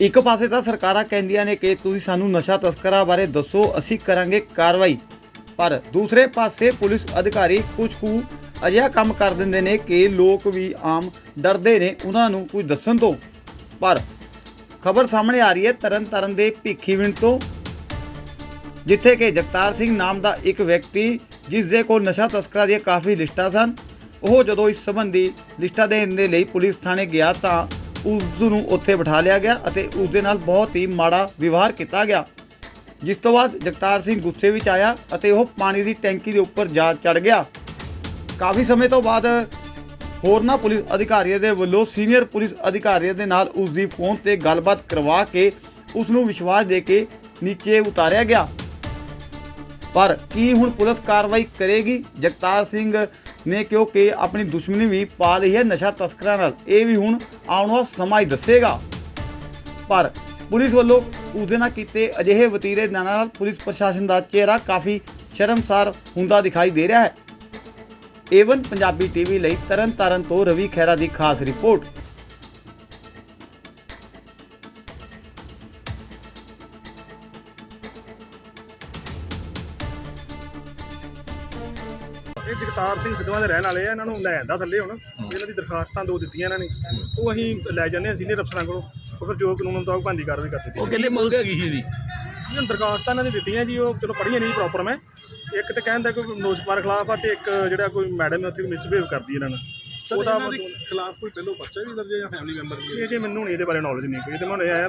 ਇੱਕ ਪਾਸੇ ਤਾਂ ਸਰਕਾਰਾਂ ਕਹਿੰਦੀਆਂ ਨੇ ਕਿ ਤੁਸੀਂ ਸਾਨੂੰ ਨਸ਼ਾ ਤਸਕਰਾਂ ਬਾਰੇ ਦੱਸੋ, ਅਸੀਂ ਕਰਾਂਗੇ ਕਾਰਵਾਈ। ਪਰ ਦੂਸਰੇ ਪਾਸੇ ਪੁਲਿਸ ਅਧਿਕਾਰੀ ਕੁਝ ਕੁ ਅਜਿਹਾ ਕੰਮ ਕਰ ਦਿੰਦੇ ਨੇ ਕਿ ਲੋਕ ਵੀ ਆਮ ਡਰਦੇ ਨੇ ਉਹਨਾਂ ਨੂੰ ਕੁਝ ਦੱਸਣ ਤੋਂ। ਪਰ ਖਬਰ ਸਾਹਮਣੇ ਆ ਰਹੀ ਹੈ ਤਰਨ ਤਾਰਨ ਦੇ ਭਿੱਖੀਵਿੰਡ ਤੋਂ, ਜਿੱਥੇ ਕਿ ਜਗਤਾਰ ਸਿੰਘ ਨਾਮ ਦਾ ਇੱਕ ਵਿਅਕਤੀ ਜਿਸ ਦੇ ਕੋਲ ਨਸ਼ਾ ਤਸਕਰਾਂ ਦੀਆਂ ਕਾਫੀ ਲਿਸਟਾਂ ਸਨ। ਉਹ ਜਦੋਂ ਇਸ ਸੰਬੰਧੀ ਲਿਸਟਾਂ ਦੇਣ ਦੇ ਲਈ ਪੁਲਿਸ ਥਾਣੇ ਗਿਆ ਤਾਂ ਉਸ ਨੂੰ ਉੱਥੇ ਬਿਠਾ ਲਿਆ ਗਿਆ ਅਤੇ ਉਸ ਦੇ ਨਾਲ ਬਹੁਤ ਹੀ ਮਾੜਾ ਵਿਵਹਾਰ ਕੀਤਾ ਗਿਆ। ਜਿਸ ਤੋਂ ਬਾਅਦ ਜਗਤਾਰ ਸਿੰਘ ਗੁੱਸੇ ਵਿੱਚ ਆਇਆ ਅਤੇ ਉਹ ਪਾਣੀ ਦੀ ਟੈਂਕੀ ਦੇ ਉੱਪਰ ਜਾ ਚੜ ਗਿਆ। ਕਾਫੀ ਸਮੇਂ ਤੋਂ ਬਾਅਦ ਹੋਰਨਾਂ ਪੁਲਿਸ ਅਧਿਕਾਰੀਆਂ ਦੇ ਵੱਲੋਂ ਸੀਨੀਅਰ ਪੁਲਿਸ ਅਧਿਕਾਰੀਆਂ ਦੇ ਨਾਲ ਉਸ ਦੀ ਫੋਨ ਤੇ ਗੱਲਬਾਤ ਕਰਵਾ ਕੇ ਉਸ ਨੂੰ ਵਿਸ਼ਵਾਸ ਦੇ ਕੇ ਨੀਚੇ ਉਤਾਰਿਆ ਗਿਆ। ਪਰ ਕੀ ਹੁਣ ਪੁਲਿਸ ਕਾਰਵਾਈ ਕਰੇਗੀ? ਜਗਤਾਰ ਸਿੰਘ ਨੇ ਕਿਉਂਕਿ ਆਪਣੀ ਦੁਸ਼ਮਣੀ ਵੀ ਪਾ ਲਈ ਹੈ ਨਸ਼ਾ ਤਸਕਰਾਂ ਨਾਲ। ਇਹ ਵੀ ਹੁਣ ਆਉਣ ਵਾਲਾ ਸਮਾਂ ਹੀ ਦੱਸੇਗਾ। ਪਰ ਪੁਲਿਸ ਵੱਲੋਂ ਉਸਦੇ ਨਾਲ ਕੀਤੇ ਅਜਿਹੇ ਵਤੀਰੇ ਨਾਲ ਪੁਲਿਸ ਪ੍ਰਸ਼ਾਸਨ ਦਾ ਚਿਹਰਾ ਕਾਫੀ ਸ਼ਰਮਸਾਰ ਹੁੰਦਾ ਦਿਖਾਈ ਦੇ ਰਿਹਾ ਹੈ। ਏਵਨ ਪੰਜਾਬੀ ਟੀਵੀ ਲਈ ਤਰਨ ਤਾਰਨ ਤੋਂ ਰਵੀ ਖਹਿਰਾ ਦੀ ਖਾਸ ਰਿਪੋਰਟ। ਇਹ ਜਗਤਾਰ ਸਿੰਘ ਸਿੱਧਵਾਂ ਦੇ ਰਹਿਣ ਵਾਲੇ ਆ ਇਹਨਾਂ ਨੂੰ ਲੈ ਆਂਦਾ ਥੱਲੇ ਹੁਣ। ਇਹਨਾਂ ਦੀ ਦਰਖਾਸਤਾਂ ਦੋ ਦਿੱਤੀਆਂ ਇਹਨਾਂ ਨੇ। ਉਹ ਅਸੀਂ ਲੈ ਜਾਂਦੇ ਹਾਂ ਸੀਨੀਅਰ ਅਫਸਰਾਂ ਕੋਲੋਂ। ਉਹ ਫਿਰ ਜੋ ਕਾਨੂੰਨ ਮੁਤਾਬਕ ਬੰਦੀ ਕਾਰਵਾਈ ਕਰ ਦਿੱਤੀ ਉਹ ਕਹਿੰਦੇ ਮੰਗ ਹੈਗੀ ਸੀ ਇਹਦੀ? ਇਹਨਾਂ ਦਰਖਾਸਤਾਂ ਇਹਨਾਂ ਦੀ ਦਿੱਤੀਆਂ ਜੀ ਉਹ ਚਲੋ ਪੜ੍ਹੀਆਂ ਨਹੀਂ ਪ੍ਰੋਪਰ ਮੈਂ। ਇੱਕ ਤੇ ਕਹਿੰਦਾ ਕੋਈ ਮਨੋਜ ਕੁਮਾਰ ਖਿਲਾਫ ਆ ਤੇ ਇੱਕ ਜਿਹੜਾ ਕੋਈ ਮੈਡਮ ਉੱਥੇ ਮਿਸਬਿਹੇਵ ਕਰਦੀ ਇਹਨਾਂ ਨਾਲ ਸਰ ਉਹਦਾ ਇਹਨਾਂ ਦੇ ਖਿਲਾਫ ਕੋਈ ਪਹਿਲੋਂ ਪਰਚਾ ਵੀ ਦਰਜ ਹੈ ਜਾਂ ਫੈਮਿਲੀ ਮੈਂਬਰ ਵੀ? ਇਹ ਜੇ ਮੈਨੂੰ ਨਹੀਂ ਇਹਦੇ ਬਾਰੇ ਨੌਲੇਜ ਨਹੀਂ ਕੋਈ ਤੇ ਮੈਂ ਆਇਆ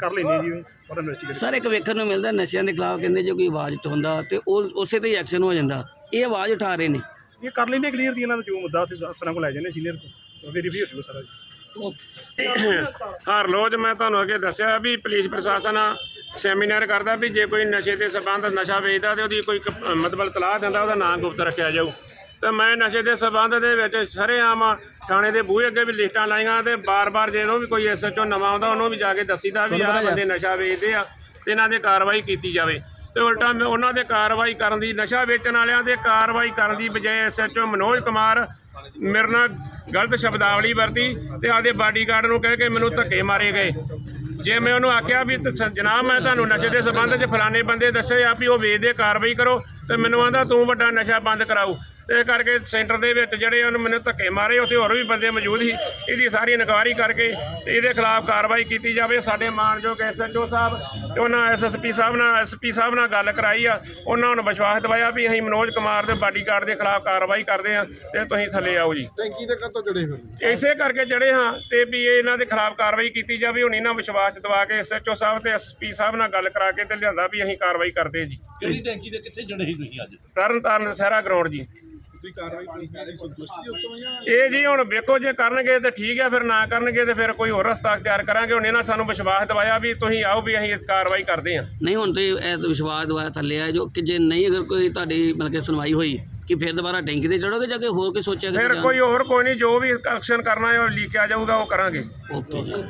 ਕਰ ਲੈਣੀ ਜੀ ਇਨਵੈਸਟੀਗੇਟ ਸਰ ਇੱਕ ਵੇਖਣ ਨੂੰ ਮਿਲਦਾ ਨਸ਼ਿਆਂ ਦੇ ਖਿਲਾਫ ਕਹਿੰਦੇ ਜੇ ਕੋਈ ਆਵਾਜ਼ ਉਠਾਉਂਦਾ ਤੇ ਉਹ ਉਸੇ ਤੇ ਹੀ ਐਕਸ਼ਨ ਹੋ ਜਾਂਦਾ। ਇਹ ਆਵਾਜ਼ ਉਠਾ ਰਹੇ ਨੇ। ਇਹ ਕਰ ਲੈਣੇ ਕਲੀਅਰ ਜੀ ਇਹਨਾਂ ਦਾ ਜੋ ਮੁੱਦਾ ਉੱਥੇ ਅਫਸਰਾਂ ਕੋਲ ਲੈ ਜਾਂਦੇ ਸੀਨੀਅਰ ਕੋਲ। ਵੈਰੀਫਾਈ ਹੋ ਜਾਊਗਾ ਸਾਰਾ ਜੀ। ਹਰ ਰੋਜ਼ ਮੈਂ ਤੁਹਾਨੂੰ ਅੱਗੇ ਦੱਸਿਆ ਵੀ ਪੁਲਿਸ ਪ੍ਰਸ਼ਾਸਨ ਸੈਮੀਨਾਰ ਕਰਦਾ ਵੀ ਜੇ ਕੋਈ ਨਸ਼ੇ ਦੇ ਸਬੰਧ ਨਸ਼ਾ ਵੇਚਦਾ ਤੇ ਉਹਦੀ ਕੋਈ ਮਤਲਬ ਤਲਾਹ ਦਿੰਦਾ ਉਹਦਾ ਨਾਂ ਗੁਪਤ ਰੱਖਿਆ ਜਾਊ। ਤੇ ਮੈਂ ਨਸ਼ੇ ਦੇ ਸਬੰਧ ਦੇ ਵਿੱਚ ਸਰੇਆਮ ਥਾਣੇ ਦੇ ਬੂਹੇ ਅੱਗੇ ਵੀ ਲਿਸਟਾਂ ਲਾਈਆਂ ਤੇ ਬਾਰ-ਬਾਰ ਜਦੋਂ ਵੀ ਕੋਈ ਐਸਐਚਓ ਨਵਾਂ ਆਉਂਦਾ ਉਹਨੂੰ ਵੀ ਜਾ ਕੇ ਦੱਸੀਦਾ ਵੀ ਆਹ ਬੰਦੇ ਨਸ਼ਾ ਵੇਚਦੇ ਆ ਤੇ ਇਹਨਾਂ ਦੇ ਕਾਰਵਾਈ ਕੀਤੀ ਜਾਵੇ। ਤੇ ਉਲਟਾ ਮੈਂ ਉਹਨਾਂ ਦੇ ਕਾਰਵਾਈ ਕਰਨ ਦੀ, ਨਸ਼ਾ ਵੇਚਣ ਵਾਲਿਆਂ ਦੇ ਕਾਰਵਾਈ ਕਰਨ ਦੀ ਬਜਾਏ ਐਸਐਚਓ ਮਨੋਜ ਕੁਮਾਰ ਮੇਰੇ ਨਾਲ ਗਲਤ ਸ਼ਬਦਾਵਲੀ ਵਰਤੀ ਤੇ ਆਦੇ ਬਾਡੀਗਾਰਡ ਨੂੰ ਕਹਿ ਕੇ ਮੈਨੂੰ ਧੱਕੇ ਮਾਰੇ ਗਏ। ਜੇ ਮੈਂ ਉਹਨੂੰ ਆਖਿਆ ਵੀ ਜਨਾਬ ਮੈਂ ਤੁਹਾਨੂੰ ਨਸ਼ੇ ਦੇ ਸਬੰਧ 'ਚ ਫਲਾਣੇ ਬੰਦੇ ਦੱਸੇ ਆ ਵੀ ਉਹ ਵੇਚਦੇ, ਕਾਰਵਾਈ ਕਰੋ, ਤੇ ਮੈਨੂੰ ਆਂਦਾ ਤੂੰ ਵੱਡਾ ਨਸ਼ਾ ਬੰਦ ਕਰਾਓ ਇਹ ਕਰਕੇ ਸੈਂਟਰ ਦੇ ਵਿੱਚ ਜਿਹੜੇ ਉਹਨੂੰ ਮੈਨੂੰ ਧੱਕੇ ਮਾਰੇ ਉੱਥੇ ਹੋਰ ਵੀ ਬੰਦੇ ਮੌਜੂਦ ਸੀ। ਇਹਦੀ ਸਾਰੀ ਇਨਕੁਆਇਰੀ ਕਰਕੇ ਤੇ ਇਹਦੇ ਖਿਲਾਫ ਕਾਰਵਾਈ ਕੀਤੀ ਜਾਵੇ। ਸਾਡੇ ਮਾਨਯੋਗ ਐਸਐਚਓ ਸਾਹਿਬ ਤੇ ਉਹਨਾਂ ਐਸਐਸਪੀ ਸਾਹਿਬ ਨਾਲ ਐਸਪੀ ਸਾਹਿਬ ਨਾਲ ਗੱਲ ਕਰਾਈ ਆ। ਉਹਨਾਂ ਨੂੰ ਵਿਸ਼ਵਾਸ ਦਿਵਾਇਆ ਵੀ ਅਸੀਂ ਮਨੋਜ ਕੁਮਾਰ ਦੇ ਬਾਡੀਗਾਰਡ ਦੇ ਖਿਲਾਫ ਕਾਰਵਾਈ ਕਰਦੇ ਆ ਤੇ ਤੁਸੀਂ ਥੱਲੇ ਆਓ ਜੀ। ਟੈਂਕੀ ਦੇ ਕਦੋਂ ਜੜੇ ਫਿਰ ਇਸੇ ਕਰਕੇ ਜਿਹੜੇ ਹਾਂ ਤੇ ਵੀ ਇਹ ਇਹਨਾਂ ਦੇ ਖਿਲਾਫ ਕਾਰਵਾਈ ਕੀਤੀ ਜਾਵੇ। ਹੁਣ ਇਹਨਾਂ ਵਿਸ਼ਵਾਸ ਦਵਾ ਕੇ ਐਸਐਚਓ ਸਾਹਿਬ ਤੇ ਐਸਪੀ ਸਾਹਿਬ ਨਾਲ ਗੱਲ ਕਰਾ ਕੇ ਤੇ ਲਿਆਂਦਾ ਵੀ ਅਸੀਂ ਕਾਰਵਾਈ ਕਰਦੇ ਜੀ। ਕਿਹੜੀ ਟੈਂਕੀ ਦੇ ਕਿੱਥੇ ਜੜੇ ਸੀ ਤੁਸੀਂ ਅੱਜ? ਤਰਨ ਤਾਰਨ ਸਹਿਰਾ ਗਰਾਊਂਡ ਜੀ। ਕਾਰਵਾਈ ਪੁਲਿਸ ਸੰਤੁਸ਼ਟੀ ਜਾਂ ਇਹ ਜੀ ਹੁਣ ਵੇਖੋ ਜੇ ਕਰਨਗੇ ਤੇ ਠੀਕ ਹੈ ਫਿਰ ਨਾ ਕਰਨਗੇ ਤੇ ਫਿਰ ਕੋਈ ਹੋਰ ਰਸਤਾ ਅਖਤਿਆਰ ਕਰਾਂਗੇ। ਹੁਣ ਇਹਨਾਂ ਸਾਨੂੰ ਵਿਸ਼ਵਾਸ ਦਿਵਾਇਆ ਵੀ ਤੁਸੀਂ ਆਓ ਵੀ ਅਸੀਂ ਕਾਰਵਾਈ ਕਰਦੇ ਹਾਂ। ਨਹੀਂ ਹੁਣ ਤੇ ਇਹ ਵਿਸ਼ਵਾਸ ਦਵਾਇਆ ਥੱਲੇ ਆ ਜੋ ਕਿ ਜੇ ਨਹੀਂ ਅਗਰ ਕੋਈ ਤੁਹਾਡੀ ਮਤਲਬ ਕਿ ਸੁਣਵਾਈ ਹੋਈ ਕਿ ਫਿਰ ਦੁਬਾਰਾ ਟੈਂਕੀ ਤੇ ਚੜੋਗੇ ਜਾਂ ਕਿ ਹੋਰ ਕੋਈ ਸੋਚਿਆ ਫਿਰ ਕੋਈ ਹੋਰ ਕੋਈ ਨਹੀਂ ਜੋ ਵੀ ਐਕਸ਼ਨ ਕਰਨਾ ਹੈ ਉਹ ਲਿਖਿਆ ਜਾਊਗਾ ਉਹ ਕਰਾਂਗੇ। ਓਕੇ ਜੀ।